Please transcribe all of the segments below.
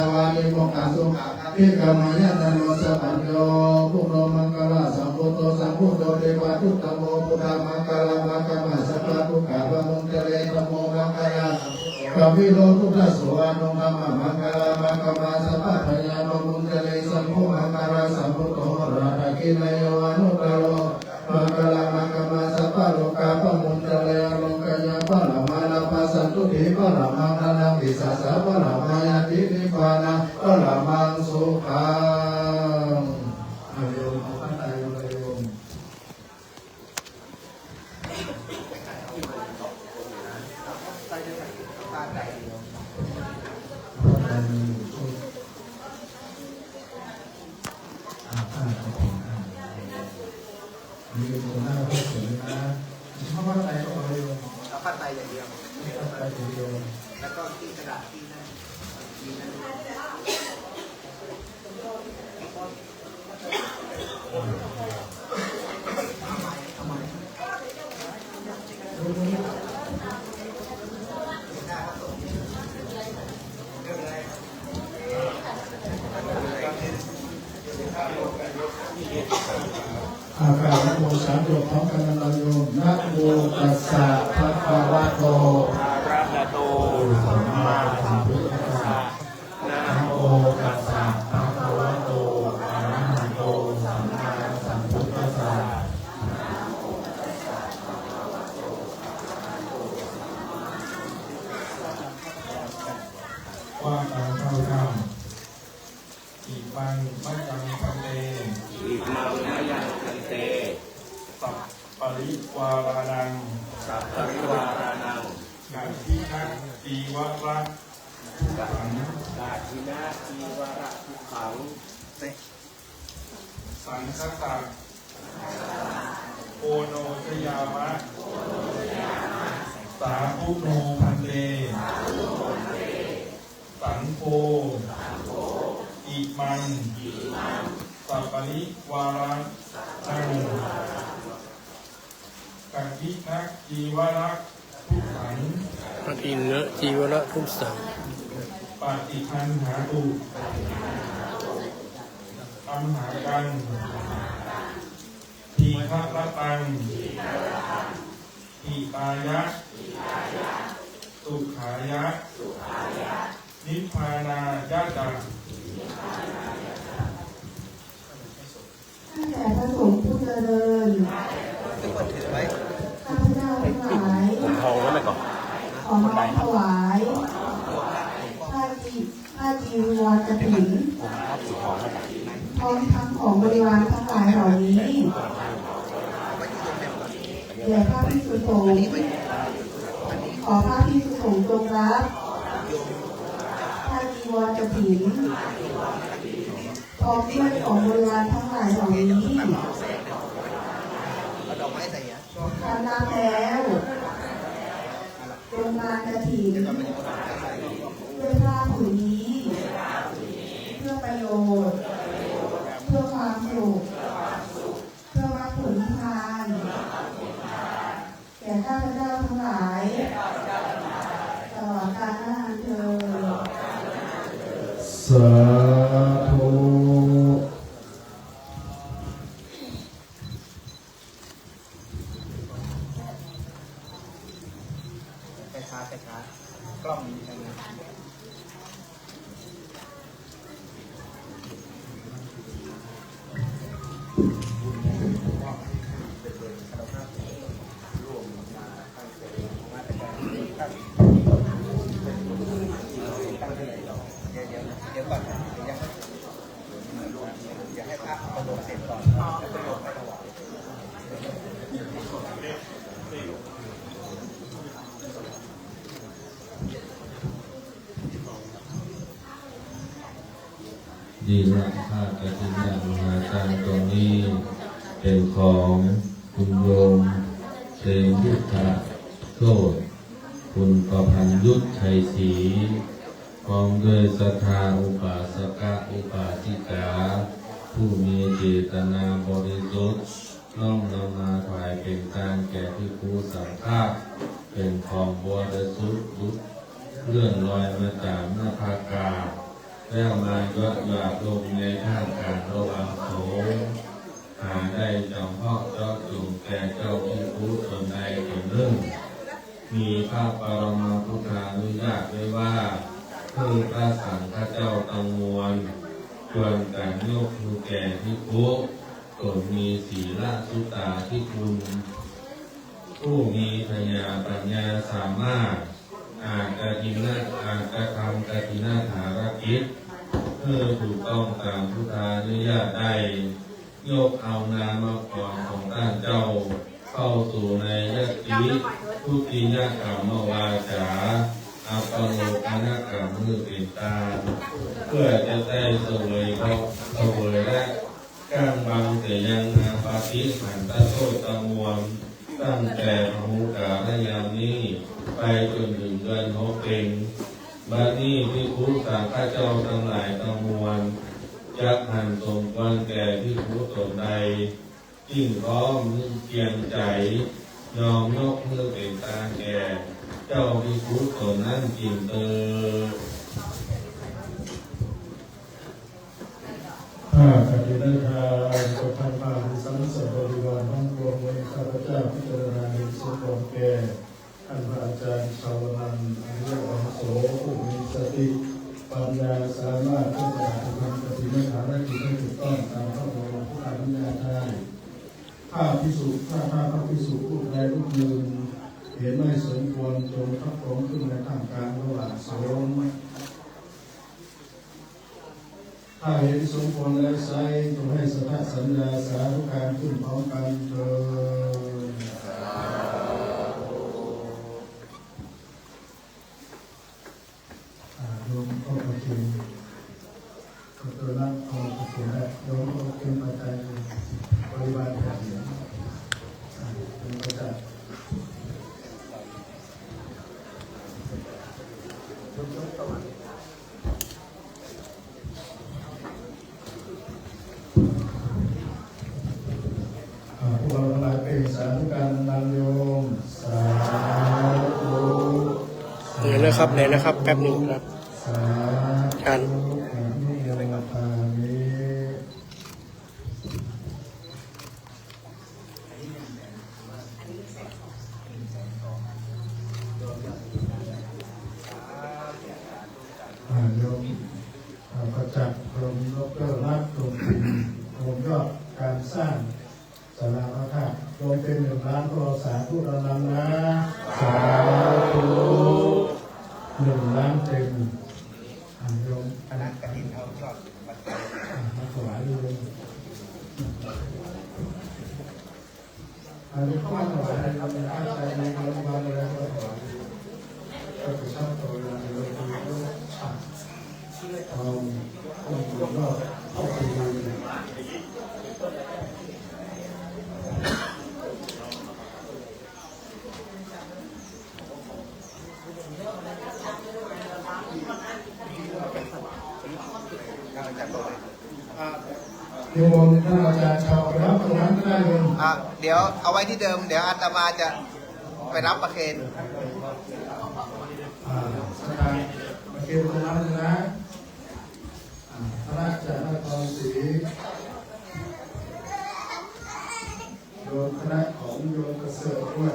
าวานิโมกขาสุพิกามายตโนสัพพัญโยพุทโธมังคลาสัมพุทโธสัมพุทโธเทวาทุตโมพุทธมังคลามังคมาสัพพะทุกขาปะมุนเตเลตโมมังคลาปวิโลพุทธสวานุธรรมมังคลามังคมาสัพพะพญาปะมุนเตเลสัมโพมังคลาสัมพุทโธราภกินายโยอนุตตโรมังคลามังคมาสัพพะโลกาปะมุนเต นาปัสสันตุถิปะละมังนานังวิสัสสะปะละมายาตินิพานะปะละมังสุขังอาโยมเอาข้างในมาโยมมีคนหน้าก็สวยนะชอบอะไรก็เอาเลย ผ้าไตรอย่างเดียว แล้วก็ที่กระดาษที่นั่นที่นั่นอาการนะโมสามจบพร้อมกันนะโยมนะโมตัสสะภะ คะวะโตอะระหะโตสัมมาสัมพุทธัสสะนะโมตัสสะภะคะวะโตอะระหะโตสัมมาสัมพุทธัสสะว่ามารเข้าถ้ำอีกบางไม่จังพันเต อิมังมะยังคันเต สัพปริวารานัง สัพพะริวารานัง กัจจินักตีวะระทุขัง กาทินาจีวระทุกขัง สังคตะโอโนชยามะ สาธุโนพันเตสังโฆอิมันสัพปริวาระนังกัจจินักจีวระทุขังอทินนะจีวระทุสังปฏิคันหาตุ อัมหากันทีฆะละตังทีตายะ สุขายะ นิพพานายะจังข้าแต่พระสงฆ์ผู้เจริญทุกคนถือไว้ข้าพเจ้าทั้งหลายทองไว้ไหมก่อนขอน้อมถวายผ้าจีผ้าจีวรกฐิน พร้อมทั้งของบริวารทั้งหลายเหล่านี้แด่พระพิสุสงฆ์ขอพระพิสุสงฆ์จงรับผ้าจีวรกฐินพร้อมด้วยของบริวารทั้งหลายเหล่านี้เอดไม้ใส่อะทำน้ำแล้วโรงงานกะถิ่นด้วยผ้าผืนนี้ เพื่อประโยชน์ เพื่อความสุข เพื่อวัตถุนิพพานแก่ข้าพเจ้าทั้งหลายตลอดกาลนานเธอ ญ สาธุ ไปช้าไปช้ากล้องนี้ทางนี้ เดี๋ยวเดี๋ยวเดี๋ยวก่อนนะเดี๋ยวยังเดี๋ยวให้พระประโยชน์เสร็จก่อนแล้วประโยชน์ไปถวาย ดีละข้ากระถินดังมหาจารย์ตัวนี้ เป็นของคุณโยมเตมยุทธะโชตคุณประพันยุทธชัยศรีพร้อมด้วยศรัทธาอุปาสกะอุปาสิกา ผู้มีเจตนาบริสุทธิ์น้อมนำมาถวายเป็นการแก่ที่ผู้สังฆาเป็นของบริสุทธิ์เลื่อนลอยมาจากหน้าภากา แล้วมายดหยาลงในท่ามกลางระหว่างโสงหาได้จำเพาะเจ้าจุงแก่เจ้าพิคุตนใดตนหนึ่ง มีพระปรมาพุทธานุญาตไว้ว่าคือพระสังฆเจ้าตังมวลควรแต่งยกมือแก่ที่คุตนมีศีลสุตาที่คุณ ผู้มีปัญญาปัญญาสามารถ อาจจะกินนาอาจจะทำกตินาถารกิจเพื่อถูกต้องตามพุทธานุญาตได้ยกเอานามกรของท่านเจ้า เข้าสู่ในยติทุติยกรรมวาจาอัปปโลกนกรรมมือเป็นตา เพื่อจะได้สวยเพราะสวยและก้างบางแต่ยังอาปาติหันตะโทษตะมวม ตั้งแต่พหูกาลยามนี้ ไปจนถึงเดือนหกเป็นบัดนี้ที่ครูสาข้าเจ้าทั้งหลายทั้งมวลจักหันสมควรแก่ที่ครูตนใดยิ่งร้อมเพียงใจยอมยกมือเป็นตาแก่ เจ้าที่ครูตนนั้นจริงเตอข้าปฏิได้ทานก็ทำตามสังสบริวารทั้งปวงไว้ ข้าพเจ้าพิจารณาเห็นสมบูรณ์แก่ท่านพระอาจารย์ชาวนันท์อริยวังโสผู้มีสติปัญญาสามารถที่จะทำปฏิบัติภารกิจให้ถูกต้องตามพระบรมพุทธานุญาตได้ข้าพิสุข้าข้าพระพิสุผู้ใดผู้หนึ่งเห็นไม่สมควรจงทับถมขึ้นในทามกางระหว่างสงถ้าเห็นสมควรแล้วไซจงให้สัทธสัญญาสาธุการขึ้นพร้อมกันเถิดอ่าโย มเข้าประชุมก็ตัวนั้นเข้าประชุมได้โยมเข้าประชุมปัจจัยบริบาลแผ่นเสียงอ่าโยมก็จะอ่าพวกเราทั้งหลายเป็นสาธุการนันโยมสาธุเดี๋ยวนะครับเดี๋ยวนะครับ แป๊บหนึ่งครับ กันโยมประจักษ์กรมดรรัตน์กรมกรมยอดการสร้างสาราพระธาตุโดยเป็นหนึ่งล้านพวกเราสาธุเรานำนะ สาธุหนึ่งล้านเต็ม อ่าโยมคณะกฐินเอายอดปัจจัยอ่ามาถวายโยมอันนี้เข้ามาถวายในคำตั้งใจในคำวันอะไรก็ถวายก็คือชอบตัวเวลาเราดูก็ฉักเอาองค์ยอดเข้าไปดูเลย กำลังจัดตัวเลย นิมนต์ท่านอาจารย์ชาวไปรับตรงนั้นก็ได้เลยอะเดี๋ยวเอาไว้ที่เดิม เดี๋ยวอาตมาจะไปรับประเคนอ่าสถานมาเก็บตรงนั้นเลยนะอ่าพระราชนครศรีโยมคณะของโยมเกษตรด้วย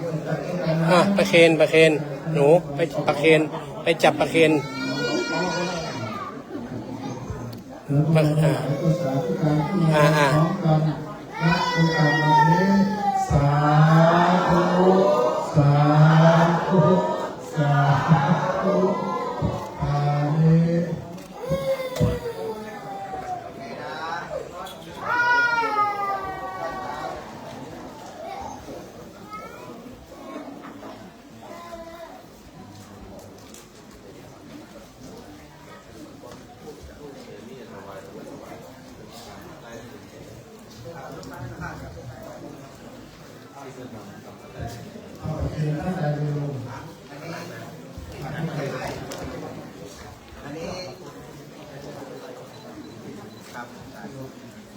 โยมจัดตรงนั้นอะนะประเคนประเคนหนูไปประเคนไปจับประเคน แล้วก็อ่าก็สาธุการที่มีอ่าอ่า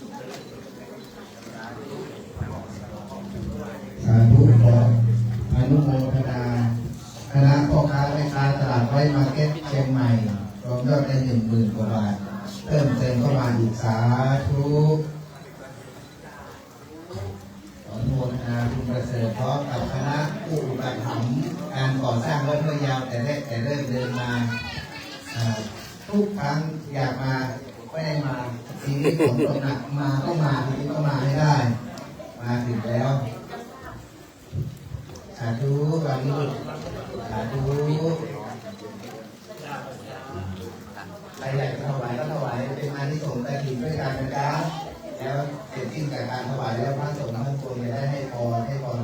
สาธุขออนุโมทนาคณะพ่อค้าแม่ค้าตลาดไร่มาเก็ตเชียงใหม่รวมยอดได้หนึ่งหมื่นกว่าบาท เติมเต็มเข้ามาอีกสาธุขออนุโมทนาคุณประเสริฐพร้อมกับคณะผู้อุปถัมการก่อสร้างวัดพระยาวแต่แรกแต่เริ่มเดินมาทุกครั้งอยากมา ไม่ได้มาทีนี้ผมตกหนักมาก็มาทีนี้ก็มาไม่ได้ มาถึงแล้วสาธุบาลีสาธุใครอยากถวายก็ถวายเป็นอานิสงส์กฐินด้วยกันนะจ๊ะแล้วเสร็จสิ้นจากการถวายแล้วพระสงฆ์ทั้งปวงจะได้ให้พรให้พร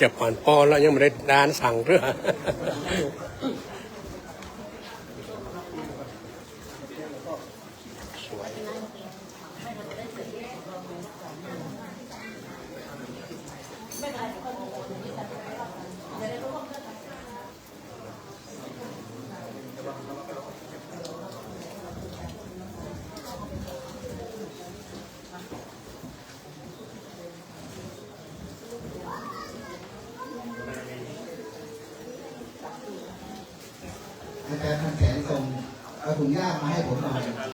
จะผ่านปอนแล้วยังไม่ได้ดานสั่งเรื่อง